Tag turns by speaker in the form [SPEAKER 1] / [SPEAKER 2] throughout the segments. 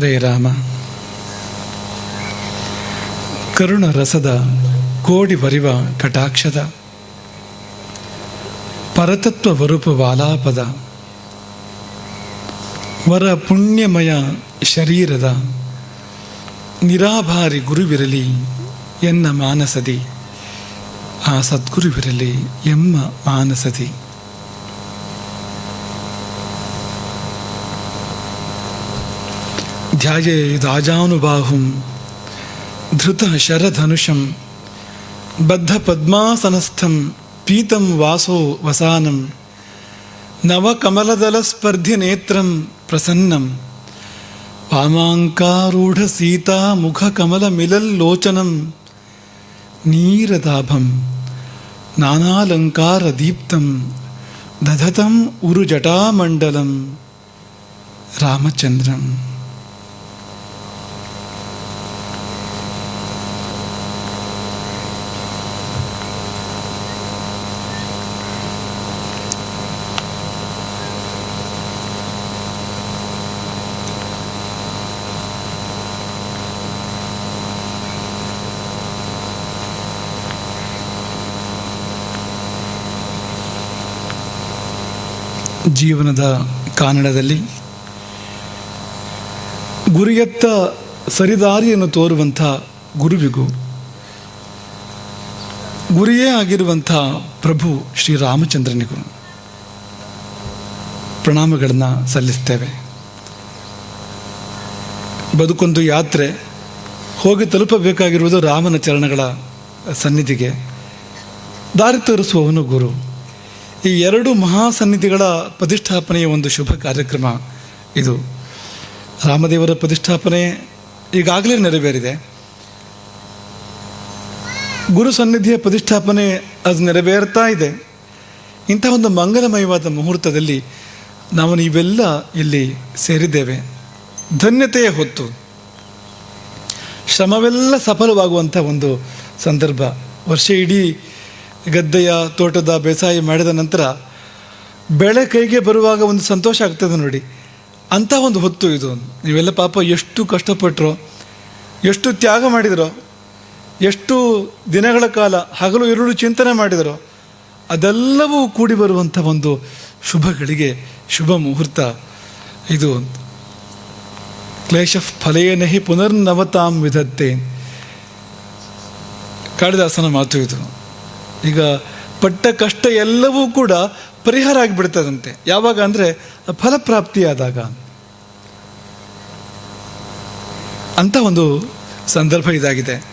[SPEAKER 1] ಹರೇ ರಾಮ. ಕರುಣ ರಸದ ಕೋಡಿ ಬರಿವ ಕಟಾಕ್ಷದ. ಪರತತ್ವ ವಾಲಾಪದ. ವರ ಪುಣ್ಯಮಯ ಶರೀರದ. ನಿರಾಭಾರಿ ಗುರುವಿರಲಿ ಎನ್ನ ಮಾನಸದಿ. ಆ ಸದ್ಗುರುವಿರಲಿ ಎಮ್ಮ ಮಾನಸದಿ. ధ్యాయే రాజానుబాహుం ధృత శరధనుషం బద్ధ పద్మాసనస్థం పీతం వాసో వసానం నవకమలదల స్పర్ధి నేత్రం ప్రసన్నం పామాంకారూఢ సీతాముఖకమలమిలల్లోచనం నీరదాభం నానాలంకారదీప్తం దధతం ఉరుజటామండలం రామచంద్రం. ಜೀವನದ ಕಾನಡದಲ್ಲಿ ಗುರಿಯತ್ತ ಸರಿದಾರಿಯನ್ನು ತೋರುವಂಥ ಗುರುವಿಗೂ, ಗುರಿಯೇ ಆಗಿರುವಂಥ ಪ್ರಭು ಶ್ರೀರಾಮಚಂದ್ರನಿಗೂ ಪ್ರಣಾಮಗಳನ್ನು ಸಲ್ಲಿಸ್ತೇವೆ. ಬದುಕೊಂದು ಯಾತ್ರೆ ಹೋಗಿ ತಲುಪಬೇಕಾಗಿರುವುದು ರಾಮನ ಚರಣಗಳ ಸನ್ನಿಧಿಗೆ ದಾರಿ ತೋರಿಸುವವನು ಗುರು. ಈ ಎರಡು ಮಹಾಸನ್ನಿಧಿಗಳ ಪ್ರತಿಷ್ಠಾಪನೆಯ ಒಂದು ಶುಭ ಕಾರ್ಯಕ್ರಮ ಇದು. ರಾಮದೇವರ ಪ್ರತಿಷ್ಠಾಪನೆ ಈಗಾಗಲೇ ನೆರವೇರಿದೆ. ಗುರು ಸನ್ನಿಧಿಯ ಪ್ರತಿಷ್ಠಾಪನೆ ಅದು ನೆರವೇರ್ತಾ ಇದೆ. ಇಂಥ ಒಂದು ಮಂಗಲಮಯವಾದ ಮುಹೂರ್ತದಲ್ಲಿ ನಾವು ನೀವೆಲ್ಲ ಇಲ್ಲಿ ಸೇರಿದ್ದೇವೆ. ಧನ್ಯತೆಯ ಹೊತ್ತು. ಶ್ರಮವೆಲ್ಲ ಸಫಲವಾಗುವಂಥ ಒಂದು ಸಂದರ್ಭ. ವರ್ಷ ಇಡೀ ಗದ್ದೆಯ ತೋಟದ ಬೇಸಾಯ ಮಾಡಿದ ನಂತರ ಬೆಳೆ ಕೈಗೆ ಬರುವಾಗ ಒಂದು ಸಂತೋಷ ಆಗ್ತದೆ ನೋಡಿ. ಅಂಥ ಒಂದು ಹೊತ್ತು ಇದು. ನೀವೆಲ್ಲ ಪಾಪ ಎಷ್ಟು ಕಷ್ಟಪಟ್ಟರೋ ಎಷ್ಟು ತ್ಯಾಗ ಮಾಡಿದರೋ, ಎಷ್ಟು ದಿನಗಳ ಕಾಲ ಹಗಲು ಇರುಳು ಚಿಂತನೆ ಮಾಡಿದರೋ, ಅದೆಲ್ಲವೂ ಕೂಡಿ ಬರುವಂಥ ಒಂದು ಶುಭಗಳಿಗೆ ಶುಭ ಮುಹೂರ್ತ ಇದು. ಕ್ಲೇಶ ನಹಿ ಪುನರ್ನವತಾಂ ವಿಧತ್ತೆ. ಕಾಳಿದಾಸನ ಮಾತು ಇದು. ಈಗ ಪಟ್ಟ ಕಷ್ಟ ಎಲ್ಲವೂ ಕೂಡ ಪರಿಹಾರ ಆಗಿಬಿಡ್ತದಂತೆ. ಯಾವಾಗ ಅಂದರೆ ಫಲಪ್ರಾಪ್ತಿಯಾದಾಗ. ಅಂತ ಒಂದು ಸಂದರ್ಭ ಇದಾಗಿದೆ.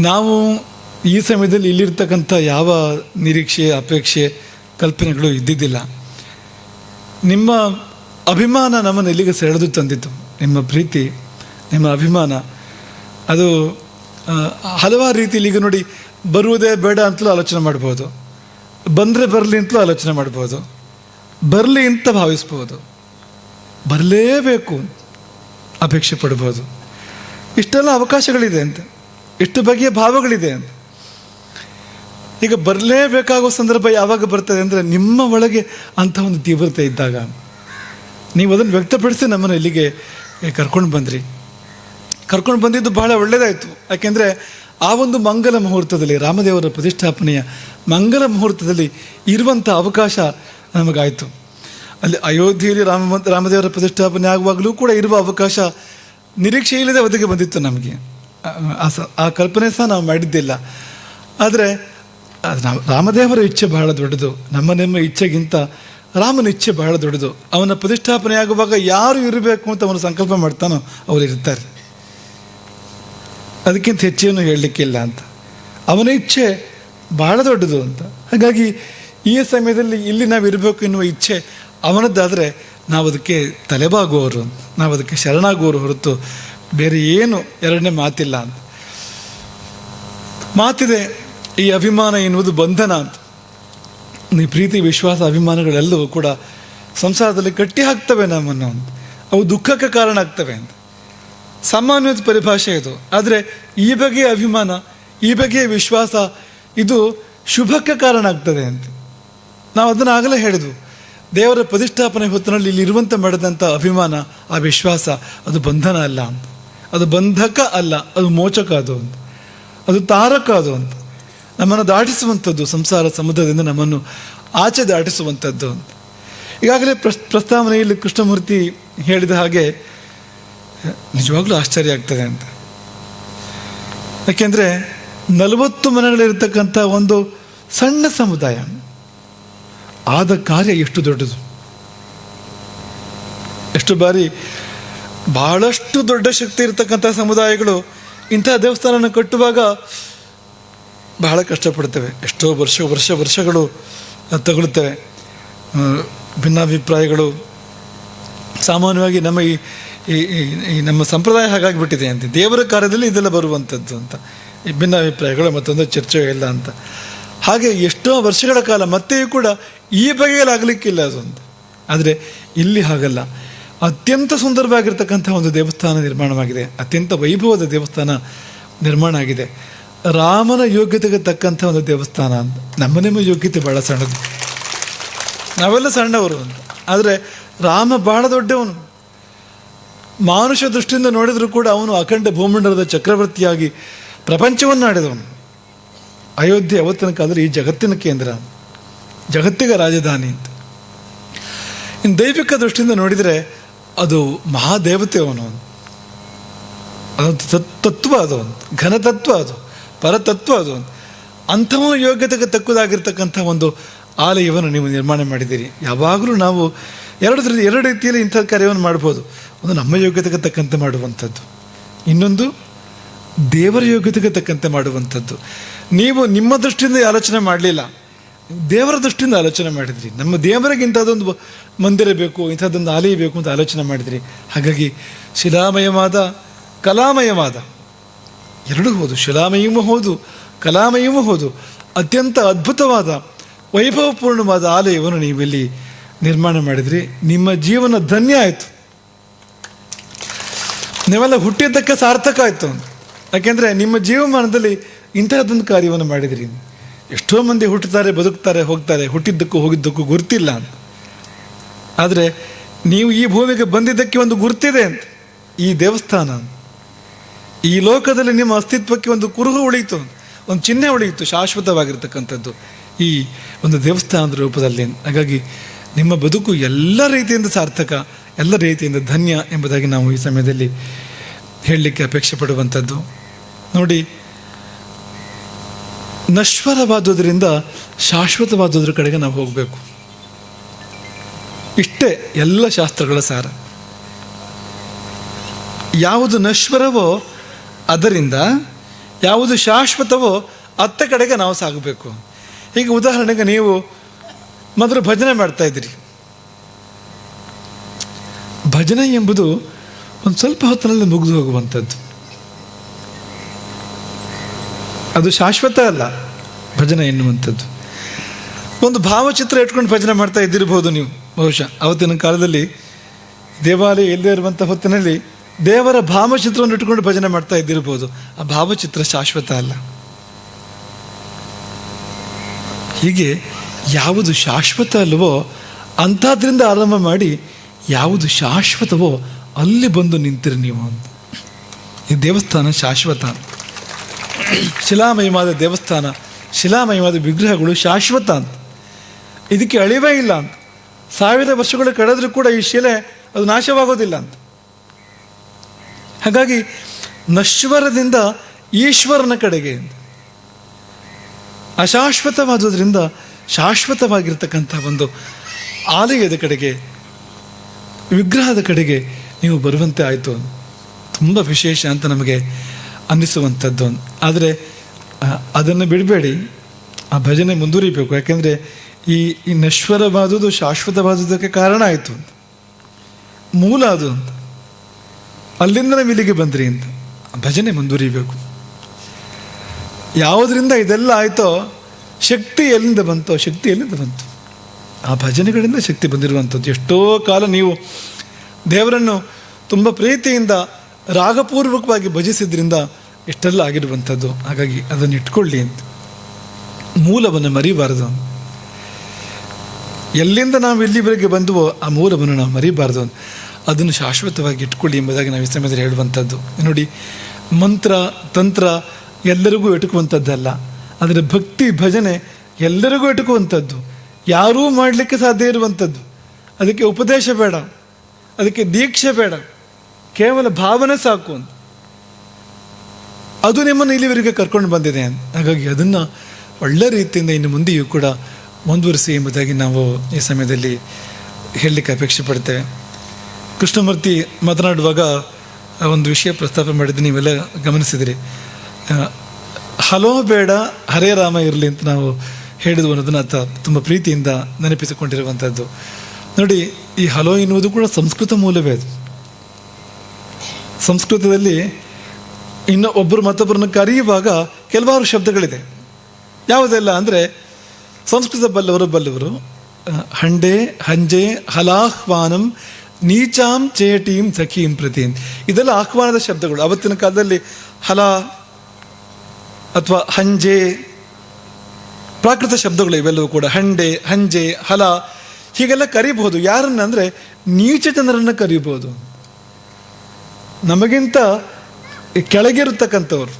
[SPEAKER 1] ನಾವು ಈ ಸಮಯದಲ್ಲಿ ಇಲ್ಲಿರ್ತಕ್ಕಂಥ ಯಾವ ನಿರೀಕ್ಷೆ, ಅಪೇಕ್ಷೆ, ಕಲ್ಪನೆಗಳು ಇದ್ದಿದ್ದಿಲ್ಲ. ನಿಮ್ಮ ಅಭಿಮಾನ ನಮ್ಮನ್ನು ಇಲ್ಲಿಗೆ ಸೆಳೆದು ತಂದಿತ್ತು. ನಿಮ್ಮ ಪ್ರೀತಿ, ನಿಮ್ಮ ಅಭಿಮಾನ. ಅದು ಹಲವಾರು ರೀತಿಯಲ್ಲಿ ಈಗ ನೋಡಿ ಬರುವುದೇ ಬೇಡ ಅಂತಲೂ ಆಲೋಚನೆ ಮಾಡ್ಬೋದು. ಬಂದರೆ ಬರಲಿ ಅಂತಲೂ ಆಲೋಚನೆ ಮಾಡ್ಬೋದು. ಬರಲಿ ಅಂತ ಭಾವಿಸ್ಬೋದು. ಬರಲೇಬೇಕು ಅಪೇಕ್ಷೆ ಪಡ್ಬೋದು. ಇಷ್ಟೆಲ್ಲ ಅವಕಾಶಗಳಿದೆ ಅಂತ, ಇಷ್ಟು ಬಗೆಯ ಭಾವಗಳಿದೆ ಅಂತ. ಈಗ ಬರಲೇಬೇಕಾಗೋ ಸಂದರ್ಭ ಯಾವಾಗ ಬರ್ತದೆ ಅಂದರೆ ನಿಮ್ಮ ಒಳಗೆ ಅಂಥ ಒಂದು ತೀವ್ರತೆ ಇದ್ದಾಗ ನೀವು ಅದನ್ನು ವ್ಯಕ್ತಪಡಿಸಿ ನಮ್ಮನ್ನು ಇಲ್ಲಿಗೆ ಕರ್ಕೊಂಡು ಬಂದ್ರಿ. ಕರ್ಕೊಂಡು ಬಂದಿದ್ದು ಬಹಳ ಒಳ್ಳೆಯದಾಯಿತು ಯಾಕೆಂದರೆ ಆ ಒಂದು ಮಂಗಲ ಮುಹೂರ್ತದಲ್ಲಿ ರಾಮದೇವರ ಪ್ರತಿಷ್ಠಾಪನೆಯ ಮಂಗಲ ಮುಹೂರ್ತದಲ್ಲಿ ಇರುವಂಥ ಅವಕಾಶ ನಮಗಾಯಿತು. ಅಲ್ಲಿ ಅಯೋಧ್ಯೆಯಲ್ಲಿ ರಾಮ ರಾಮದೇವರ ಪ್ರತಿಷ್ಠಾಪನೆ ಆಗುವಾಗಲೂ ಕೂಡ ಇರುವ ಅವಕಾಶ ನಿರೀಕ್ಷೆ ಇಲ್ಲದೆ ಒದಗಿ ಬಂದಿತ್ತು ನಮಗೆ. ಆ- ಕಲ್ಪನೆ ಸಹ ನಾವು ಮಾಡಿದ್ದಿಲ್ಲ. ಆದರೆ ರಾಮದೇವರ ಇಚ್ಛೆ ಬಹಳ ದೊಡ್ಡದು. ನಮ್ಮ ನಿಮ್ಮ ಇಚ್ಛೆಗಿಂತ ರಾಮನ ಇಚ್ಛೆ ಬಹಳ ದೊಡ್ಡದು. ಅವನ ಪ್ರತಿಷ್ಠಾಪನೆ ಆಗುವಾಗ ಯಾರು ಇರಬೇಕು ಅಂತ ಅವನು ಸಂಕಲ್ಪ ಮಾಡ್ತಾನೋ ಅವರು ಇರ್ತಾರೆ. ಅದಕ್ಕಿಂತ ಹೆಚ್ಚೇನು ಹೇಳಲಿಕ್ಕಿಲ್ಲ ಅಂತ. ಅವನ ಇಚ್ಛೆ ಬಹಳ ದೊಡ್ಡದು ಅಂತ. ಹಾಗಾಗಿ ಈ ಸಮಯದಲ್ಲಿ ಇಲ್ಲಿ ನಾವು ಇರಬೇಕು ಎನ್ನುವ ಇಚ್ಛೆ ಅವನದ್ದಾದರೆ ನಾವು ಅದಕ್ಕೆ ತಲೆಬಾಗುವವರು ನಾವು ಅದಕ್ಕೆ ಶರಣಾಗುವವರು ಹೊರತು ಬೇರೆ ಏನು ಎರಡನೇ ಮಾತಿಲ್ಲ ಅಂತ. ಮಾತಿದೆ, ಈ ಅಭಿಮಾನ ಎನ್ನುವುದು ಬಂಧನ ಅಂತ. ನೀ ಪ್ರೀತಿ, ವಿಶ್ವಾಸ, ಅಭಿಮಾನಗಳೆಲ್ಲವೂ ಕೂಡ ಸಂಸಾರದಲ್ಲಿ ಕಟ್ಟಿ ಹಾಕ್ತವೆ ನಮ್ಮನ್ನು ಅವು ದುಃಖಕ್ಕೆ ಕಾರಣ ಆಗ್ತವೆ ಅಂತ. ಸಾಮಾನ್ಯದ ಪರಿಭಾಷೆ ಇದು. ಆದರೆ ಈ ಬಗೆಯ ಅಭಿಮಾನ, ಈ ಬಗೆಯ ವಿಶ್ವಾಸ, ಇದು ಶುಭಕ್ಕೆ ಕಾರಣ ಆಗ್ತದೆ ಅಂತ. ನಾವು ಅದನ್ನು ಆಗಲೇ ಹೇಳಿದ್ವು. ದೇವರ ಪ್ರತಿಷ್ಠಾಪನೆ ಹೊತ್ತಿನಲ್ಲಿ ಇಲ್ಲಿ ಇರುವಂತೆ ಮಾಡಿದಂಥ ಅಭಿಮಾನ, ಆ ವಿಶ್ವಾಸ, ಅದು ಬಂಧನ ಅಲ್ಲ ಅಂತ. ಅದು ಬಂಧಕ ಅಲ್ಲ, ಅದು ಮೋಚಕ ಅದು ಅಂತ. ಅದು ತಾರಕ ಅದು ಅಂತ. ನಮ್ಮನ್ನು ದಾಟಿಸುವಂಥದ್ದು ಸಂಸಾರ ಸಮುದ್ರದಿಂದ ನಮ್ಮನ್ನು ಆಚೆ ದಾಟಿಸುವಂಥದ್ದು ಅಂತ. ಈಗಾಗಲೇ ಪ್ರಸ್, ಪ್ರಸ್ತಾವನೆಯಲ್ಲಿ ಕೃಷ್ಣಮೂರ್ತಿ ಹೇಳಿದ ಹಾಗೆ ನಿಜವಾಗ್ಲೂ ಆಶ್ಚರ್ಯ ಆಗ್ತದೆ ಅಂತ. ಯಾಕೆಂದರೆ ನಲವತ್ತು ಮನೆಗಳಿರ್ತಕ್ಕಂಥ ಒಂದು ಸಣ್ಣ ಸಮುದಾಯ. ಆದ ಕಾರ್ಯ ಎಷ್ಟು ದೊಡ್ಡದು. ಎಷ್ಟು ಬಾರಿ ಬಹಳಷ್ಟು ದೊಡ್ಡ ಶಕ್ತಿ ಇರತಕ್ಕಂಥ ಸಮುದಾಯಗಳು ಇಂಥ ದೇವಸ್ಥಾನವನ್ನು ಕಟ್ಟುವಾಗ ಬಹಳ ಕಷ್ಟಪಡ್ತವೆ. ಎಷ್ಟೋ ವರ್ಷ ವರ್ಷ, ವರ್ಷಗಳು ತಗೊಳ್ತವೆ. ಭಿನ್ನಾಭಿಪ್ರಾಯಗಳು. ಸಾಮಾನ್ಯವಾಗಿ ನಮ್ಮ ಈ ಈ- ಈ- ನಮ್ಮ ಸಂಪ್ರದಾಯ ಹಾಗಾಗಿಬಿಟ್ಟಿದೆ ಅಂತ. ದೇವರ ಕಾರ್ಯದಲ್ಲಿ ಇದೆಲ್ಲ ಬರುವಂಥದ್ದು ಅಂತ. ಈ ಭಿನ್ನಾಭಿಪ್ರಾಯಗಳು ಮತ್ತೊಂದು ಚರ್ಚೆ ಇಲ್ಲ ಅಂತ. ಹಾಗೆ ಎಷ್ಟೋ ವರ್ಷಗಳ ಕಾಲ ಮತ್ತೆಯೂ ಕೂಡ ಈ ಬಗೆಯಲ್ಲಿ ಆಗಲಿಕ್ಕಿಲ್ಲ ಅದು ಅಂತ ಆದರೆ ಇಲ್ಲಿ ಹಾಗಲ್ಲ. ಅತ್ಯಂತ ಸುಂದರವಾಗಿರ್ತಕ್ಕಂಥ ಒಂದು ದೇವಸ್ಥಾನ ನಿರ್ಮಾಣವಾಗಿದೆ. ಅತ್ಯಂತ ವೈಭವದ ದೇವಸ್ಥಾನ ನಿರ್ಮಾಣ ಆಗಿದೆ. ರಾಮನ ಯೋಗ್ಯತೆಗೆ ತಕ್ಕಂಥ ಒಂದು ದೇವಸ್ಥಾನ ಅಂತ. ನಮ್ಮ ನಿಮ್ಮ ಯೋಗ್ಯತೆ ಬಹಳ ಸಣ್ಣದು. ನಾವೆಲ್ಲ ಸಣ್ಣವರು ಅಂತ. ಆದರೆ ರಾಮ ಬಹಳ ದೊಡ್ಡವನು. ಮಾನುಷ ದೃಷ್ಟಿಯಿಂದ ನೋಡಿದರೂ ಕೂಡ ಅವನು ಅಖಂಡ ಭೂಮಂಡಲದ ಚಕ್ರವರ್ತಿಯಾಗಿ ಪ್ರಪಂಚವನ್ನು ಆಡಿದವನು. ಅಯೋಧ್ಯೆ ಅವತ್ತಿನ ಕಾಲದಲ್ಲಿ ಈ ಜಗತ್ತಿನ ಕೇಂದ್ರ, ಜಗತ್ತಿಗೆ ರಾಜಧಾನಿ ಅಂತ. ಇನ್ನು ದೈವಿಕ ದೃಷ್ಟಿಯಿಂದ ನೋಡಿದರೆ ಅದು ಮಹಾದೇವತೆ ಅವನು. ತತ್- ತತ್ವ ಅದು. ಒಂದು ಘನತತ್ವ ಅದು. ಪರತತ್ವ ಅದು. ಒಂದು ಅಂಥವನ ಯೋಗ್ಯತೆಗೆ ತಕ್ಕುದಾಗಿರ್ತಕ್ಕಂಥ ಒಂದು ಆಲಯವನ್ನು ನೀವು ನಿರ್ಮಾಣ ಮಾಡಿದ್ದೀರಿ. ಯಾವಾಗಲೂ ನಾವು ಎರಡು ಎರಡು ರೀತಿಯಲ್ಲಿ ಇಂಥ ಕಾರ್ಯವನ್ನು ಮಾಡ್ಬೋದು. ಒಂದು ನಮ್ಮ ಯೋಗ್ಯತೆಗೆ ತಕ್ಕಂತೆ ಮಾಡುವಂಥದ್ದು. ಇನ್ನೊಂದು ದೇವರ ಯೋಗ್ಯತೆಗೆ ತಕ್ಕಂತೆ ಮಾಡುವಂಥದ್ದು. ನೀವು ನಿಮ್ಮ ದೃಷ್ಟಿಯಿಂದ ಆಲೋಚನೆ ಮಾಡಲಿಲ್ಲ. ದೇವರ ದೃಷ್ಟಿಯಿಂದ ಆಲೋಚನೆ ಮಾಡಿದ್ರಿ. ನಮ್ಮ ದೇವರಿಗೆ ಇಂಥದ್ದೊಂದು ಮಂದಿರ ಬೇಕು, ಇಂಥದ್ದೊಂದು ಆಲಯ ಬೇಕು ಅಂತ ಆಲೋಚನೆ ಮಾಡಿದ್ರಿ. ಹಾಗಾಗಿ ಶಿಲಾಮಯವಾದ, ಕಲಾಮಯವಾದ, ಎರಡೂ ಹೌದು. ಶಿಲಾಮಯವೂ ಹೌದು, ಕಲಾಮಯವೂ ಹೌದು. ಅತ್ಯಂತ ಅದ್ಭುತವಾದ, ವೈಭವಪೂರ್ಣವಾದ ಆಲಯವನ್ನು ನೀವಿಲ್ಲಿ ನಿರ್ಮಾಣ ಮಾಡಿದ್ರಿ. ನಿಮ್ಮ ಜೀವನ ಧನ್ಯ ಆಯಿತು. ನೀವೆಲ್ಲ ಹುಟ್ಟಿದ್ದಕ್ಕೆ ಸಾರ್ಥಕ ಆಯಿತು. ಯಾಕೆಂದರೆ ನಿಮ್ಮ ಜೀವಮಾನದಲ್ಲಿ ಇಂತಹದ್ದೊಂದು ಕಾರ್ಯವನ್ನು ಮಾಡಿದಿರಿ. ಎಷ್ಟೋ ಮಂದಿ ಹುಟ್ಟುತ್ತಾರೆ, ಬದುಕ್ತಾರೆ, ಹೋಗ್ತಾರೆ. ಹುಟ್ಟಿದ್ದಕ್ಕೂ ಹೋಗಿದ್ದಕ್ಕೂ ಗುರ್ತಿಲ್ಲ ಅಂತ. ಆದರೆ ನೀವು ಈ ಭೂಮಿಗೆ ಬಂದಿದ್ದಕ್ಕೆ ಒಂದು ಗುರುತಿದೆ ಅಂತ. ಈ ದೇವಸ್ಥಾನ ಈ ಲೋಕದಲ್ಲಿ ನಿಮ್ಮ ಅಸ್ತಿತ್ವಕ್ಕೆ ಒಂದು ಕುರುಹು ಉಳಿಯಿತು ಒಂದು ಚಿಹ್ನೆ ಉಳಿಯಿತು, ಶಾಶ್ವತವಾಗಿರ್ತಕ್ಕಂಥದ್ದು. ಈ ಒಂದು ದೇವಸ್ಥಾನದ ರೂಪದಲ್ಲಿ. ಹಾಗಾಗಿ ನಿಮ್ಮ ಬದುಕು ಎಲ್ಲ ರೀತಿಯಿಂದ ಸಾರ್ಥಕ. ಎಲ್ಲ ರೀತಿಯಿಂದ ಧನ್ಯ ಎಂಬುದಾಗಿ ನಾವು ಈ ಸಮಯದಲ್ಲಿ ಹೇಳಲಿಕ್ಕೆ ಅಪೇಕ್ಷೆ ಪಡುವಂಥದ್ದು. ನೋಡಿ, ನಶ್ವರವಾದುದರಿಂದ ಶಾಶ್ವತವಾದುದ್ರ ಕಡೆಗೆ ನಾವು ಹೋಗಬೇಕು. ಇಷ್ಟೇ ಎಲ್ಲ ಶಾಸ್ತ್ರಗಳ ಸಾರ. ಯಾವುದು ನಶ್ವರವೋ ಅದರಿಂದ, ಯಾವುದು ಶಾಶ್ವತವೋ ಅತ್ತ ಕಡೆಗೆ ನಾವು ಸಾಗಬೇಕು. ಈಗ ಉದಾಹರಣೆಗೆ ನೀವು ಮೊದಲು ಭಜನೆ ಮಾಡ್ತಾ ಇದ್ದೀರಿ. ಭಜನೆ ಎಂಬುದು ಒಂದು ಸ್ವಲ್ಪ ಹೊತ್ತಿನಲ್ಲಿ ಮುಗಿದು ಹೋಗುವಂಥದ್ದು. ಅದು ಶಾಶ್ವತ ಅಲ್ಲ, ಭಜನೆ ಎನ್ನುವಂಥದ್ದು. ಒಂದು ಭಾವಚಿತ್ರ ಇಟ್ಕೊಂಡು ಭಜನೆ ಮಾಡ್ತಾ ಇದ್ದಿರ್ಬೋದು ನೀವು, ಬಹುಶಃ. ಅವತ್ತಿನ ಕಾಲದಲ್ಲಿ ದೇವಾಲಯ ಇಲ್ಲದೆ ಇರುವಂಥ ಹೊತ್ತಿನಲ್ಲಿ ದೇವರ ಭಾವಚಿತ್ರವನ್ನು ಇಟ್ಕೊಂಡು ಭಜನೆ ಮಾಡ್ತಾ ಇದ್ದಿರ್ಬೋದು. ಆ ಭಾವಚಿತ್ರ ಶಾಶ್ವತ ಅಲ್ಲ. ಹೀಗೆ ಯಾವುದು ಶಾಶ್ವತ ಅಲ್ವೋ ಅಂಥದ್ರಿಂದ ಆರಂಭ ಮಾಡಿ ಯಾವುದು ಶಾಶ್ವತವೋ ಅಲ್ಲಿ ಬಂದು ನಿಂತಿರಿ ನೀವು ಅಂತ. ಈ ದೇವಸ್ಥಾನ ಶಾಶ್ವತ. ಶಿಲಾಮಯವಾದ ದೇವಸ್ಥಾನ, ಶಿಲಾಮಯವಾದ ವಿಗ್ರಹಗಳು ಶಾಶ್ವತ ಅಂತ. ಇದಕ್ಕೆ ಅಳಿವೇ ಇಲ್ಲ ಅಂತ. ಸಾವಿರ ವರ್ಷಗಳು ಕಳೆದರೂ ಕೂಡ ಈ ಶಿಲೆ ಅದು ನಾಶವಾಗೋದಿಲ್ಲ ಅಂತ. ಹಾಗಾಗಿ ನಶ್ವರದಿಂದ ಈಶ್ವರನ ಕಡೆಗೆ ಅಶಾಶ್ವತವಾದುದರಿಂದ ಶಾಶ್ವತವಾಗಿರ್ತಕ್ಕಂಥ ಒಂದು ಆಲಯದ ಕಡೆಗೆ ವಿಗ್ರಹದ ಕಡೆಗೆ ನೀವು ಬರುವಂತೆ ಆಯಿತು. ತುಂಬ ವಿಶೇಷ ಅಂತ ನಮಗೆ ಅನ್ನಿಸುವಂಥದ್ದು. ಆದರೆ ಅದನ್ನು ಬಿಡಬೇಡಿ. ಆ ಭಜನೆ ಮುಂದುವರಿಬೇಕು. ಯಾಕೆಂದರೆ, ಈ ನಶ್ವರವಾದುದು ಶಾಶ್ವತವಾದುದಕ್ಕೆ ಕಾರಣ ಆಯಿತು. ಮೂಲ ಅದು. ಅಂತ ಅಲ್ಲಿಂದ ನಾವು ಇಲ್ಲಿಗೆ ಬಂದ್ರಿ ಅಂತ. ಭಜನೆ ಮುಂದುವರಿಬೇಕು. ಯಾವುದರಿಂದ ಇದೆಲ್ಲ ಆಯಿತೋ, ಶಕ್ತಿ ಎಲ್ಲಿಂದ ಬಂತೋ, ಶಕ್ತಿ ಎಲ್ಲಿಂದ ಬಂತು? ಆ ಭಜನೆಗಳಿಂದ ಶಕ್ತಿ ಬಂದಿರುವಂಥದ್ದು. ಎಷ್ಟೋ ಕಾಲ ನೀವು ದೇವರನ್ನು ತುಂಬ ಪ್ರೀತಿಯಿಂದ, ರಾಗಪೂರ್ವಕವಾಗಿ ಭಜಿಸಿದ್ರಿಂದ ಇಷ್ಟೆಲ್ಲ ಆಗಿರುವಂಥದ್ದು. ಹಾಗಾಗಿ ಅದನ್ನು ಇಟ್ಕೊಳ್ಳಿ ಅಂತ. ಮೂಲವನ್ನು ಮರಿಬಾರದು. ಎಲ್ಲಿಂದ ನಾವು ಇಲ್ಲಿವರೆಗೆ ಬಂದುವೋ ಆ ಮೂಲವನ್ನು ನಾವು ಮರಿಬಾರ್ದು. ಅದನ್ನು ಶಾಶ್ವತವಾಗಿ ಇಟ್ಕೊಳ್ಳಿ ಎಂಬುದಾಗಿ ನಾವು ಈ ಸಮಯದಲ್ಲಿ ಹೇಳುವಂಥದ್ದು. ನೋಡಿ, ಮಂತ್ರ, ತಂತ್ರ ಎಲ್ಲರಿಗೂ ಎಟುಕುವಂಥದ್ದಲ್ಲ. ಆದರೆ ಭಕ್ತಿ ಭಜನೆ ಎಲ್ಲರಿಗೂ ಎಟುಕುವಂಥದ್ದು. ಯಾರೂ ಮಾಡಲಿಕ್ಕೆ ಸಾಧ್ಯ ಇರುವಂಥದ್ದು. ಅದಕ್ಕೆ ಉಪದೇಶ ಬೇಡ. ಅದಕ್ಕೆ ದೀಕ್ಷೆ ಬೇಡ. ಕೇವಲ ಭಾವನೆ ಸಾಕು ಅಂತ. ಅದು ನಿಮ್ಮನ್ನು ಇಲ್ಲಿವರೆಗೆ ಕರ್ಕೊಂಡು ಬಂದಿದೆ ಹಾಗಾಗಿ ಅದನ್ನು ಒಳ್ಳೆ ರೀತಿಯಿಂದ ಇನ್ನು ಮುಂದೆಯೂ ಕೂಡ ಮುಂದುವರಿಸಿ ಎಂಬುದಾಗಿ ನಾವು ಈ ಸಮಯದಲ್ಲಿ ಹೇಳಲಿಕ್ಕೆ ಅಪೇಕ್ಷೆ ಪಡ್ತೇವೆ. ಕೃಷ್ಣಮೂರ್ತಿ ಮಾತನಾಡುವಾಗ ಒಂದು ವಿಷಯ ಪ್ರಸ್ತಾಪ ಮಾಡಿದ್ದು ನೀವೆಲ್ಲ ಗಮನಿಸಿದಿರಿ. ಹಲೋ ಬೇಡ, ಹರೇ ರಾಮ ಇರಲಿ ಅಂತ ನಾವು ಹೇಳಿದ್ವು ಅನ್ನೋದನ್ನು ಆತ ತುಂಬ ಪ್ರೀತಿಯಿಂದ ನೆನಪಿಸಿಕೊಂಡಿರುವಂಥದ್ದು ನೋಡಿ, ಈ ಹಲೋ ಎನ್ನುವುದು ಕೂಡ ಸಂಸ್ಕೃತ ಮೂಲವೇ ಅದು. ಸಂಸ್ಕೃತದಲ್ಲಿ ಇನ್ನು ಒಬ್ಬರು ಮತ್ತೊಬ್ಬರನ್ನು ಕರೆಯುವಾಗ ಕೆಲವಾರು ಶಬ್ದಗಳಿದೆ. ಯಾವುದೆಲ್ಲ ಅಂದರೆ, ಸಂಸ್ಕೃತ ಬಲ್ಲವರು ಬಲ್ಲವರು ಹಂಡೆ, ಹಂಜೆ ಹಲಾಹ್ವಾನಂ ನೀಚಾಂ ಚೇಟೀಂ ಸಖೀಂ ಪ್ರತೀಂ. ಇದೆಲ್ಲ ಆಹ್ವಾನದ ಶಬ್ದಗಳು. ಅವತ್ತಿನ ಕಾಲದಲ್ಲಿ ಹಲ ಅಥವಾ ಹಂಜೆ ಪ್ರಾಕೃತ ಶಬ್ದಗಳು ಇವೆಲ್ಲವೂ ಕೂಡ. ಹಂಡೆ, ಹಂಜೆ, ಹಲ, ಹೀಗೆಲ್ಲ ಕರೀಬಹುದು. ಯಾರನ್ನ ಅಂದರೆ ನೀಚ ಜನರನ್ನು ಕರೀಬಹುದು. ನಮಗಿಂತ ಕೆಳಗಿರತಕ್ಕಂಥವ್ರು,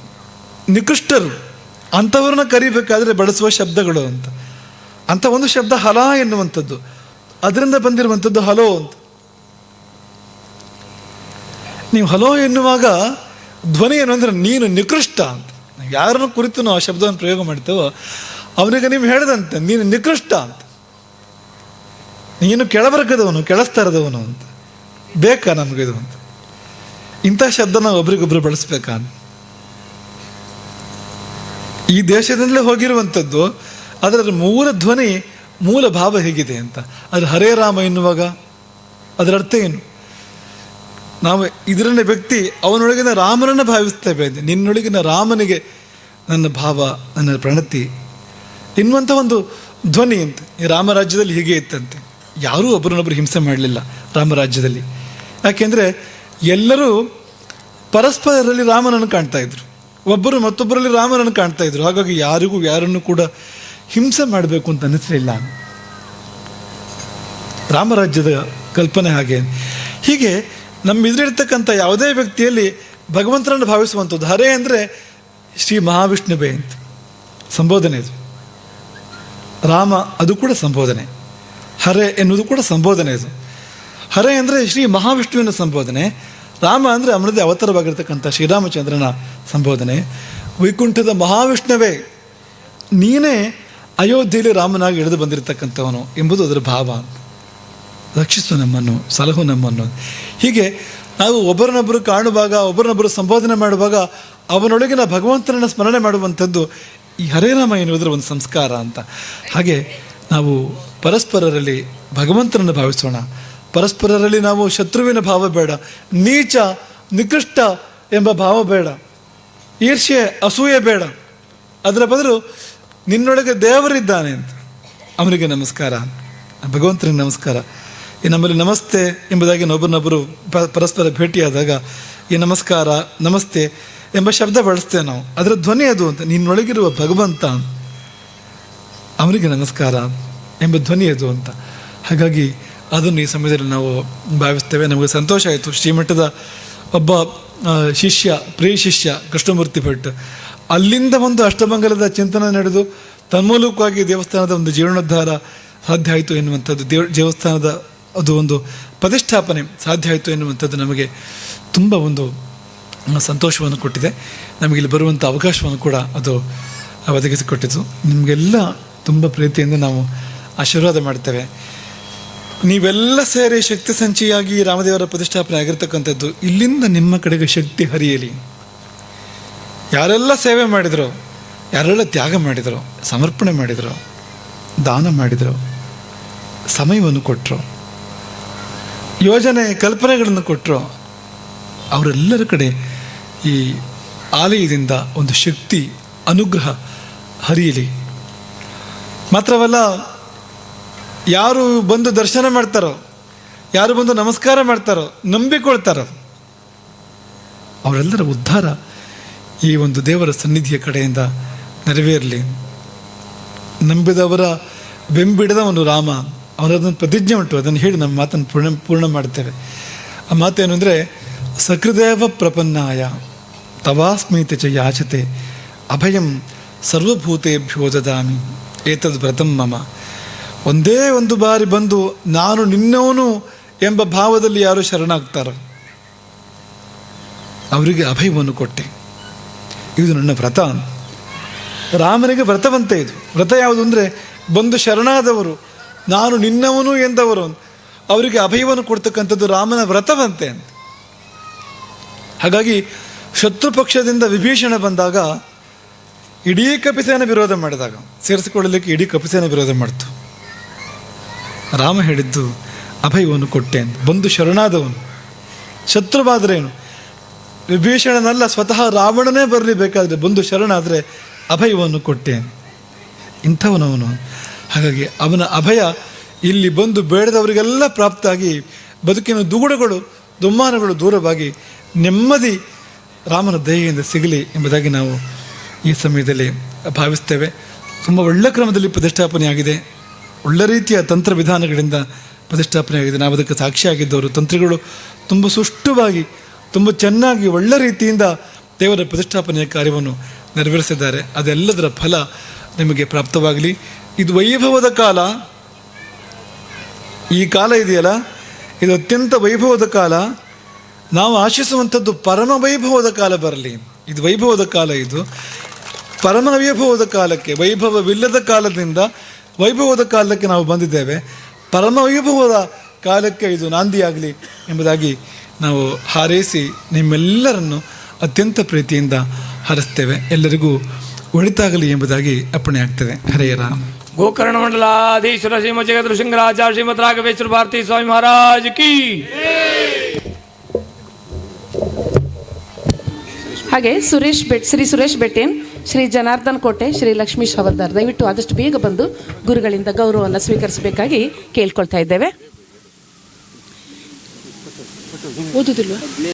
[SPEAKER 1] ನಿಕೃಷ್ಟರು, ಅಂಥವ್ರನ್ನ ಕರಿಬೇಕಾದ್ರೆ ಬಳಸುವ ಶಬ್ದಗಳು ಅಂತ. ಅಂಥ ಒಂದು ಶಬ್ದ ಹಲ ಎನ್ನುವಂಥದ್ದು. ಅದರಿಂದ ಬಂದಿರುವಂಥದ್ದು ಹಲೋ ಅಂತ. ನೀವು ಹಲೋ ಎನ್ನುವಾಗ ಧ್ವನಿ ಏನು ಅಂದರೆ ನೀನು ನಿಕೃಷ್ಟ ಅಂತ. ಯಾರನ್ನು ಕುರಿತು ನಾವು ಆ ಶಬ್ದವನ್ನು ಪ್ರಯೋಗ ಮಾಡ್ತೇವೋ ಅವನಿಗೆ ನೀವು ಹೇಳಿದಂತೆ, ನೀನು ನಿಕೃಷ್ಟ ಅಂತ. ನೀನು ಕೆಳವರ್ಗದವನು, ಕೆಳಸ್ತರದವನು ಅಂತ. ಬೇಕಾ ನಮಗಿದು ಅಂತ. ಇಂಥ ಶಬ್ದ ನಾವು ಒಬ್ರಿಗೊಬ್ರು ಬಳಸ್ಬೇಕಾ ಈ ದೇಶದಿಂದಲೇ ಹೋಗಿರುವಂಥದ್ದು ಅದರ ಮೂಲ ಧ್ವನಿ, ಮೂಲ ಭಾವ ಹೇಗಿದೆ ಅಂತ. ಅದ್ರ ಹರೇ ರಾಮ ಎನ್ನುವಾಗ, ಅದರ ಅರ್ಥ ಏನು? ನಾವು ಇದರನ್ನ ವ್ಯಕ್ತಿ, ಅವನೊಳಗಿನ ರಾಮನನ್ನು ಭಾವಿಸ್ತೇವೆ. ನಿನ್ನೊಳಗಿನ ರಾಮನಿಗೆ ನನ್ನ ಭಾವ, ನನ್ನ ಪ್ರಣತಿ ಎನ್ನುವಂಥ ಒಂದು ಧ್ವನಿ ಅಂತ. ರಾಮರಾಜ್ಯದಲ್ಲಿ ಹೀಗೆ ಇತ್ತಂತೆ. ಯಾರೂ ಒಬ್ಬರನ್ನೊಬ್ಬರು ಹಿಂಸೆ ಮಾಡಲಿಲ್ಲ ರಾಮರಾಜ್ಯದಲ್ಲಿ. ಯಾಕೆಂದರೆ ಎಲ್ಲರೂ ಪರಸ್ಪರರಲ್ಲಿ ರಾಮನನ್ನು ಕಾಣ್ತಾ ಇದ್ರು. ಒಬ್ಬರು ಮತ್ತೊಬ್ಬರಲ್ಲಿ ರಾಮನನ್ನು ಕಾಣ್ತಾ ಇದ್ರು. ಹಾಗಾಗಿ ಯಾರಿಗೂ ಯಾರನ್ನು ಕೂಡ ಹಿಂಸೆ ಮಾಡಬೇಕು ಅಂತ ಅನ್ನಿಸಲಿಲ್ಲ ರಾಮರಾಜ್ಯದ ಕಲ್ಪನೆ ಹಾಗೆ. ಹೀಗೆ ನಮ್ಮ ಎದುರಿರ್ತಕ್ಕಂಥ ಯಾವುದೇ ವ್ಯಕ್ತಿಯಲ್ಲಿ ಭಗವಂತನನ್ನು ಭಾವಿಸುವಂಥದ್ದು ಹರೇ ಅಂದರೆ ಶ್ರೀ ಮಹಾವಿಷ್ಣುವೇ ಅಂತ. ಸಂಬೋಧನೆ ಇದು. ರಾಮ, ಅದು ಕೂಡ ಸಂಬೋಧನೆ. ಹರೆ ಎನ್ನುವುದು ಕೂಡ ಸಂಬೋಧನೆ ಅದು. ಹರೆ ಅಂದರೆ ಶ್ರೀ ಮಹಾವಿಷ್ಣುವಿನ ಸಂಬೋಧನೆ. ರಾಮ ಅಂದರೆ ಅವನದೇ ಅವತಾರವಾಗಿರ್ತಕ್ಕಂಥ ಶ್ರೀರಾಮಚಂದ್ರನ ಸಂಬೋಧನೆ. ವೈಕುಂಠದ ಮಹಾವಿಷ್ಣುವೇ, ನೀನೇ ಅಯೋಧ್ಯೆಯಲ್ಲಿ ರಾಮನಾಗಿ ಇಳಿದು ಬಂದಿರತಕ್ಕಂಥವನು ಎಂಬುದು ಅದರ ಭಾವ ರಕ್ಷಿಸು ನಮ್ಮನ್ನು, ಸಲಹು ನಮ್ಮನ್ನು ಹೀಗೆ ನಾವು ಒಬ್ಬರನ್ನೊಬ್ಬರು ಕಾಣುವಾಗ, ಒಬ್ಬರನ್ನೊಬ್ಬರು ಸಂಬೋಧನೆ ಮಾಡುವಾಗ ಅವನೊಳಗಿನ ಭಗವಂತನನ್ನು ಸ್ಮರಣೆ ಮಾಡುವಂಥದ್ದು ಈ ಹರೇರಾಮ ಎನ್ನುವುದರ ಒಂದು ಸಂಸ್ಕಾರ ಅಂತ. ಹಾಗೆ ನಾವು ಪರಸ್ಪರರಲ್ಲಿ ಭಗವಂತನನ್ನು ಭಾವಿಸೋಣ. ಪರಸ್ಪರರಲ್ಲಿ ನಾವು ಶತ್ರುವಿನ ಭಾವ ಬೇಡ, ನೀಚ, ನಿಕೃಷ್ಟ ಎಂಬ ಭಾವ ಬೇಡ, ಈರ್ಷ್ಯೆ, ಅಸೂಯೆ ಬೇಡ. ಅದರ ಬದಲು ನಿನ್ನೊಳಗೆ ದೇವರಿದ್ದಾನೆ ಅಂತ. ಅವನಿಗೆ ನಮಸ್ಕಾರ. ಭಗವಂತನಿಗೆ ನಮಸ್ಕಾರ. ಈ ನಮ್ಮಲ್ಲಿ ನಮಸ್ತೆ ಎಂಬುದಾಗಿ ಒಬ್ಬರನ್ನೊಬ್ಬರು ಪ- ಪರಸ್ಪರ ಭೇಟಿಯಾದಾಗ ಈ ನಮಸ್ಕಾರ, ನಮಸ್ತೆ ಎಂಬ ಶಬ್ದ ಬಳಸ್ತೇವೆ ನಾವು. ಅದರ ಧ್ವನಿ ಅದು ಅಂತ. ನಿನ್ನೊಳಗಿರುವ ಭಗವಂತ ಅವನಿಗೆ ನಮಸ್ಕಾರ ಎಂಬ ಧ್ವನಿ ಅದು ಅಂತ. ಹಾಗಾಗಿ ಅದನ್ನು ಈ ಸಮಯದಲ್ಲಿ ನಾವು ಭಾವಿಸ್ತೇವೆ. ನಮಗೆ ಸಂತೋಷ ಆಯಿತು. ಶ್ರೀಮಠದ ಒಬ್ಬ ಶಿಷ್ಯ, ಪ್ರಿಯ ಶಿಷ್ಯ ಕೃಷ್ಣಮೂರ್ತಿ ಭಟ್. ಅಲ್ಲಿಂದ ಒಂದು ಅಷ್ಟಮಂಗಲದ ಚಿಂತನೆ ನಡೆದು ತನ್ಮೂಲಕವಾಗಿ ದೇವಸ್ಥಾನದ ಒಂದು ಜೀರ್ಣೋದ್ಧಾರ ಸಾಧ್ಯ ಆಯಿತು ಎನ್ನುವಂಥದ್ದು. ದೇವ, ದೇವಸ್ಥಾನದ ಅದು ಒಂದು ಪ್ರತಿಷ್ಠಾಪನೆ ಸಾಧ್ಯ ಆಯಿತು ಎನ್ನುವಂಥದ್ದು ನಮಗೆ ತುಂಬ ಒಂದು ಸಂತೋಷವನ್ನು ಕೊಟ್ಟಿದೆ. ನಮಗೆ ಇಲ್ಲಿ ಬರುವಂಥ ಅವಕಾಶವನ್ನು ಕೂಡ ಅದು ಒದಗಿಸಿಕೊಟ್ಟಿತು. ನಿಮಗೆಲ್ಲ ತುಂಬ ಪ್ರೀತಿಯಿಂದ ನಾವು ಆಶೀರ್ವಾದ ಮಾಡ್ತೇವೆ. ನೀವೆಲ್ಲ ಸೇರಿ ಶಕ್ತಿ ಸಂಚಿಯಾಗಿ ರಾಮದೇವರ ಪ್ರತಿಷ್ಠಾಪನೆ ಆಗಿರ್ತಕ್ಕಂಥದ್ದು, ಇಲ್ಲಿಂದ ನಿಮ್ಮ ಕಡೆಗೆ ಶಕ್ತಿ ಹರಿಯಲಿ. ಯಾರೆಲ್ಲ ಸೇವೆ ಮಾಡಿದರು, ಯಾರೆಲ್ಲ ತ್ಯಾಗ ಮಾಡಿದರು, ಸಮರ್ಪಣೆ ಮಾಡಿದರು, ದಾನ ಮಾಡಿದರು, ಸಮಯವನ್ನು ಕೊಟ್ಟರು ಯೋಜನೆ, ಕಲ್ಪನೆಗಳನ್ನು ಕೊಟ್ಟರು ಅವರೆಲ್ಲರ ಕಡೆ ಈ ಆಲಯದಿಂದ ಒಂದು ಶಕ್ತಿ, ಅನುಗ್ರಹ ಹರಿಯಲಿ. ಮಾತ್ರವಲ್ಲ, ಯಾರು ಬಂದು ದರ್ಶನ ಮಾಡ್ತಾರೋ, ಯಾರು ಬಂದು ನಮಸ್ಕಾರ ಮಾಡ್ತಾರೋ, ನಂಬಿಕೊಳ್ತಾರೋ, ಅವರೆಲ್ಲರ ಉದ್ಧಾರ ಈ ಒಂದು ದೇವರ ಸನ್ನಿಧಿಯ ಕಡೆಯಿಂದ ನೆರವೇರಲಿ. ನಂಬಿದವರ ಬೆಂಬಿಡದವನು ರಾಮ ಅವರದೊಂದು ಪ್ರತಿಜ್ಞೆ ಉಂಟು, ಅದನ್ನು ಹೇಳಿ ನಮ್ಮ ಮಾತನ್ನು ಪೂರ್ಣ ಪೂರ್ಣ ಮಾಡ್ತೇವೆ ಆ ಮಾತೇನು ಅಂದರೆ ಸಕೃದೇವ ಪ್ರಪನ್ನಾಯ. ತವಾಸ್ಮೀತಿ ಚ ಯಾಚತೆ. ಅಭಯಂ ಸರ್ವಭೂತೇಭ್ಯೋ ದದಾಮಿ. ಏತದ್ ವ್ರತಂ ಮಮ. ಒಂದೇ ಒಂದು ಬಾರಿ ಬಂದು ನಾನು ನಿನ್ನವನು ಎಂಬ ಭಾವದಲ್ಲಿ ಯಾರು ಶರಣಾಗ್ತಾರೋ? ಅವರಿಗೆ ಅಭಯವನ್ನು ಕೊಟ್ಟೆ. ಇದು ನನ್ನ ವ್ರತ. ರಾಮನಿಗೆ ವ್ರತವಂತೆ ಇದು. ವ್ರತ ಯಾವುದು ಅಂದರೆ ಬಂದು ಶರಣಾದವರು, ನಾನು ನಿನ್ನವನು ಎಂದವರು. ಅವರಿಗೆ ಅಭಯವನ್ನು ಕೊಡ್ತಕ್ಕಂಥದ್ದು ರಾಮನ ವ್ರತವಂತೆ ಅಂತ. ಹಾಗಾಗಿ ಶತ್ರು ಪಕ್ಷದಿಂದ ವಿಭೀಷಣ ಬಂದಾಗ ಇಡೀ ಕಪಿಸೇನ ವಿರೋಧ ಮಾಡಿದಾಗ, ಸೇರಿಸಿಕೊಳ್ಳಲಿಕ್ಕೆ ಇಡೀ ಕಪಿಸೇನ ವಿರೋಧ ಮಾಡ್ತು. ರಾಮ ಹೇಳಿದ್ದು, ಅಭಯವನ್ನು ಕೊಟ್ಟೆ ಅಂತ ಬಂದು ಶರಣಾದವನು. ಶತ್ರುವಾದರೇನು ವಿಭೀಷಣನಲ್ಲ, ಸ್ವತಃ ರಾವಣನೇ ಬರಲಿ ಬೇಕಾದರೆ ಬಂದು ಶರಣಾದರೆ ಅಭಯವನ್ನು ಕೊಟ್ಟೆ ಇಂಥವನವನು. ಹಾಗಾಗಿ ಅವನ ಅಭಯ ಇಲ್ಲಿ ಬಂದು ಬೇಡದವರಿಗೆಲ್ಲ ಪ್ರಾಪ್ತಾಗಿ ಬದುಕಿನ ದುಗುಡಗಳು, ದುಮ್ಮಾನಗಳು ದೂರವಾಗಿ ನೆಮ್ಮದಿ ರಾಮನ ದಯೆಯಿಂದ ಸಿಗಲಿ ಎಂಬುದಾಗಿ ನಾವು ಈ ಸಮಯದಲ್ಲಿ ಭಾವಿಸ್ತೇವೆ. ತುಂಬ ಒಳ್ಳೆ ಕ್ರಮದಲ್ಲಿ ಪ್ರತಿಷ್ಠಾಪನೆಯಾಗಿದೆ. ಒಳ್ಳೆ ರೀತಿಯ ತಂತ್ರ ವಿಧಾನಗಳಿಂದ ಪ್ರತಿಷ್ಠಾಪನೆಯಾಗಿದೆ. ನಾವು ಅದಕ್ಕೆ ಸಾಕ್ಷಿಯಾಗಿದ್ದವರು, ತಂತ್ರಿಗಳು ತುಂಬ ಸುಷ್ಟವಾಗಿ, ತುಂಬ ಚೆನ್ನಾಗಿ, ಒಳ್ಳೆ ರೀತಿಯಿಂದ ದೇವರ ಪ್ರತಿಷ್ಠಾಪನೆಯ ಕಾರ್ಯವನ್ನು ನೆರವೇರಿಸಿದ್ದಾರೆ. ಅದೆಲ್ಲದರ ಫಲ ನಿಮಗೆ ಪ್ರಾಪ್ತವಾಗಲಿ. ಇದು ವೈಭವದ ಕಾಲ. ಈ ಕಾಲ ಇದೆಯಲ್ಲ? ಇದು ಅತ್ಯಂತ ವೈಭವದ ಕಾಲ. ನಾವು ಆಶಿಸುವಂಥದ್ದು ಪರಮ ವೈಭವದ ಕಾಲ ಬರಲಿ. ಇದು ವೈಭವದ ಕಾಲ ಇದು. ಪರಮ ವೈಭವದ ಕಾಲಕ್ಕೆ, ವೈಭವವಿಲ್ಲದ ಕಾಲದಿಂದ ವೈಭವದ ಕಾಲಕ್ಕೆ ನಾವು ಬಂದಿದ್ದೇವೆ. ಪರಮ ವೈಭವದ ಕಾಲಕ್ಕೆ ಇದು ನಾಂದಿಯಾಗಲಿ ಎಂಬುದಾಗಿ ನಾವು ಹಾರೈಸಿ ನಿಮ್ಮೆಲ್ಲರನ್ನು ಅತ್ಯಂತ ಪ್ರೀತಿಯಿಂದ ಹರಿಸ್ತೇವೆ. ಎಲ್ಲರಿಗೂ ಒಳಿತಾಗಲಿ ಎಂಬುದಾಗಿ ಅಪ್ಪಣೆ ಆಗ್ತದೆ. ಹರೇ ರಾಮ.
[SPEAKER 2] ಗೋಕರ್ಣ ಮಂಡಲಾಧೀಶ್ವರ ಶ್ರೀಮ ಜಗದ್ ಶ್ರೀಮತ್ ರಾಘವೇಶ್ವರ ಭಾರತಿ ಸ್ವಾಮಿ ಮಹಾರಾಜ್ ಕಿ.
[SPEAKER 3] ಹಾಗೆ ಸುರೇಶ್ ಬೆಟ್ ಶ್ರೀ ಸುರೇಶ್ ಬೆಟ್ಟೇನ್ ಶ್ರೀ ಜನಾರ್ದನ್ ಕೋಟೆ, ಶ್ರೀ ಲಕ್ಷ್ಮೀಶ್ ಶವರ್ದಾರ್ ದಯವಿಟ್ಟು ಆದಷ್ಟು ಬೇಗ ಬಂದು ಗುರುಗಳಿಂದ ಗೌರವವನ್ನು ಸ್ವೀಕರಿಸಬೇಕಾಗಿ ಕೇಳ್ಕೊಳ್ತಾ ಇದ್ದೇವೆ. ಓದುದಿಲ್ವಾ?